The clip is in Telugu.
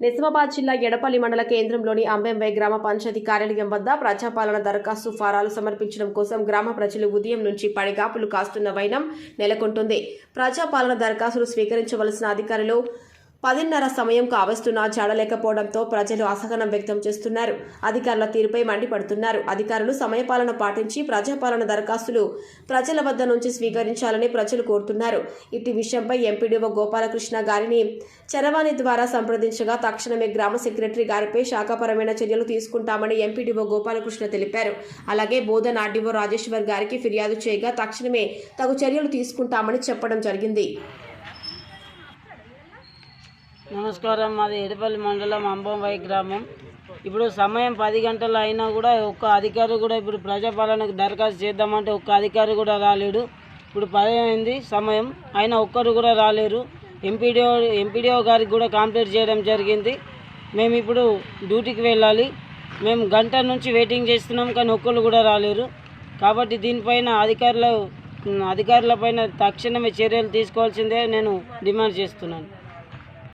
నిజామాబాద్ జిల్లా ఎడపల్లి మండల కేంద్రంలోని అంబెంబై గ్రామ పంచాయతీ కార్యాలయం వద్ద ప్రజాపాలన దరఖాస్తు ఫారాలు సమర్పించడం కోసం గ్రామ ప్రజలు ఉదయం నుంచి పడిగాపులు కాస్తున్న వైనం నెలకొంటుంది. ప్రజాపాలన దరఖాస్తులు స్వీకరించవలసిన అధికారులు పదిన్నర సమయం కావస్తున్నా చాడలేకపోవడంతో ప్రజలు అసహనం వ్యక్తం చేస్తున్నారు. అధికారుల తీరుపై మండిపడుతున్నారు. అధికారులు సమయపాలన పాటించి ప్రజాపాలన దరఖాస్తులు ప్రజల వద్ద నుంచి స్వీకరించాలని ప్రజలు కోరుతున్నారు. ఇటు విషయంపై ఎంపీడీఓ గోపాలకృష్ణ గారిని చరవాణి ద్వారా సంప్రదించగా తక్షణమే గ్రామ సెక్రటరీ గారిపై శాఖాపరమైన చర్యలు తీసుకుంటామని ఎంపీడీఓ గోపాలకృష్ణ తెలిపారు. అలాగే బోధన్ ఆర్డీఓ రాజేశ్వర్ గారికి ఫిర్యాదు చేయగా తక్షణమే తగు చర్యలు తీసుకుంటామని చెప్పడం జరిగింది. నమస్కారం. మాది ఎడపల్లి మండలం అంబంవై గ్రామం. ఇప్పుడు సమయం పది గంటలు అయినా కూడా ఒక్క అధికారి కూడా ఇప్పుడు ప్రజాపాలనకు దరఖాస్తు చేద్దామంటే ఒక్క అధికారి కూడా రాలేడు. ఇప్పుడు పది సమయం. అయినా ఒక్కరు కూడా రాలేరు. ఎంపీడీఓ ఎంపీడీఓ గారికి కూడా కంప్లీట్ చేయడం జరిగింది. మేము ఇప్పుడు డ్యూటీకి వెళ్ళాలి. మేము గంట నుంచి వెయిటింగ్ చేస్తున్నాం కానీ ఒక్కరు కూడా రాలేరు. కాబట్టి దీనిపైన అధికారుల అధికారులపైన తక్షణమే చర్యలు తీసుకోవాల్సిందే నేను డిమాండ్ చేస్తున్నాను.